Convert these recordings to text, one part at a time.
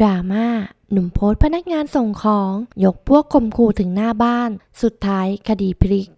ดราม่าหนุ่มโพสพนักงานส่งของ ยกพวกข่มขู่ถึงหน้าบ้าน สุดท้ายคดีพลิก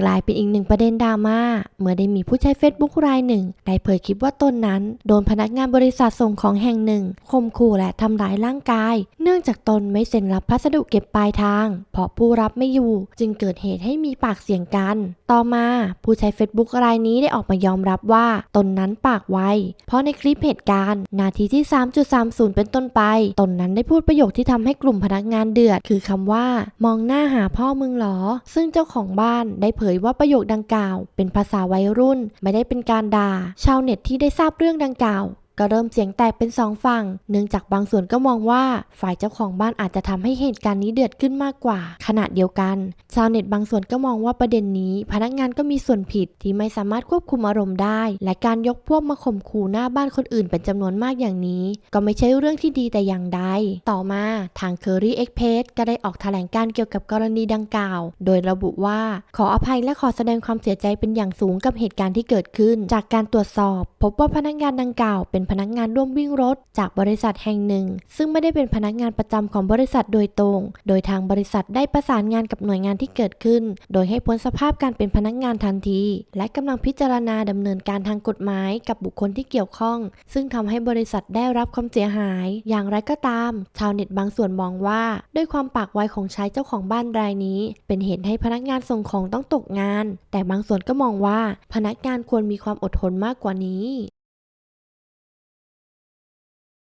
กลายเป็นอีกหนึ่งประเด็นดราม่าเมื่อได้มีผู้ใช้เฟซบุ๊กรายหนึ่ง ได้เผยคลิปว่าตนนั้น โดนพนักงานบริษัทส่งของแห่งหนึ่งข่มขู่และทำร้ายร่างกาย เนื่องจากตนไม่เซ็นรับพัสดุเก็บปลายทาง เพราะผู้รับไม่อยู่ จึงเกิดเหตุให้มีปากเสียงกัน ต่อมาผู้ใช้เฟซบุ๊กรายนี้ได้ออกมายอมรับว่าตนนั้นปากไวเพราะในคลิปเหตุการณ์ นาทีที่ 3.30 เป็นต้นไป ตนนั้นได้พูดประโยคที่ทำให้กลุ่มพนักงานเดือด คือคำว่า มองหน้าหาพ่อมึงเหรอ ซึ่งเจ้าของบ้านได้เผยว่าประโยคดังกล่าว เป็นภาษาวัยรุ่น ไม่ได้เป็นการด่า ชาวเน็ตที่ได้ทราบเรื่องดังกล่าว ก็เริ่มเสียงแตกเป็นสองฝั่ง เนื่องจากบางส่วนก็มองว่าฝ่ายเจ้าของบ้านอาจจะทำให้เหตุการณ์นี้เดือดขึ้นมากกว่า ขณะเดียวกัน ชาวเน็ตบางส่วนก็มองว่าประเด็นนี้ พนักงานก็มีส่วนผิดที่ไม่สามารถควบคุมอารมณ์ได้ และการยกพวกมาข่มขู่หน้าบ้านคนอื่นเป็นจำนวนมากอย่างนี้ ก็ไม่ใช่เรื่องที่ดีแต่อย่างใด ต่อมาทาง Curry Express ก็ได้ออกแถลงการ์เกี่ยวกับกรณีดังกล่าว โดยระบุว่าขออภัยและขอแสดงความเสียใจเป็นอย่างสูงกับเหตุการณ์ที่เกิดขึ้น จากการตรวจสอบ พบว่าพนักงานดังกล่าวเป็นพนักงานร่วมวิ่งรถจากบริษัทแห่งหนึ่ง ซึ่งไม่ได้เป็นพนักงานประจำของบริษัทโดยตรง โดยทางบริษัทได้ประสานงานกับหน่วยงานที่เกิดขึ้น โดยให้พ้นสภาพการเป็นพนักงานทันที และกำลังพิจารณาดำเนินการทางกฎหมายกับบุคคลที่เกี่ยวข้อง ซึ่งทำให้บริษัทได้รับความเสียหาย อย่างไรก็ตาม ชาวเน็ตบางส่วนมองว่า ด้วยความปากไวของชายเจ้าของบ้านรายนี้ เป็นเหตุให้พนักงานส่งของต้องตกงาน แต่บางส่วนก็มองว่าพนักงานควรมีความอดทนมากกว่านี้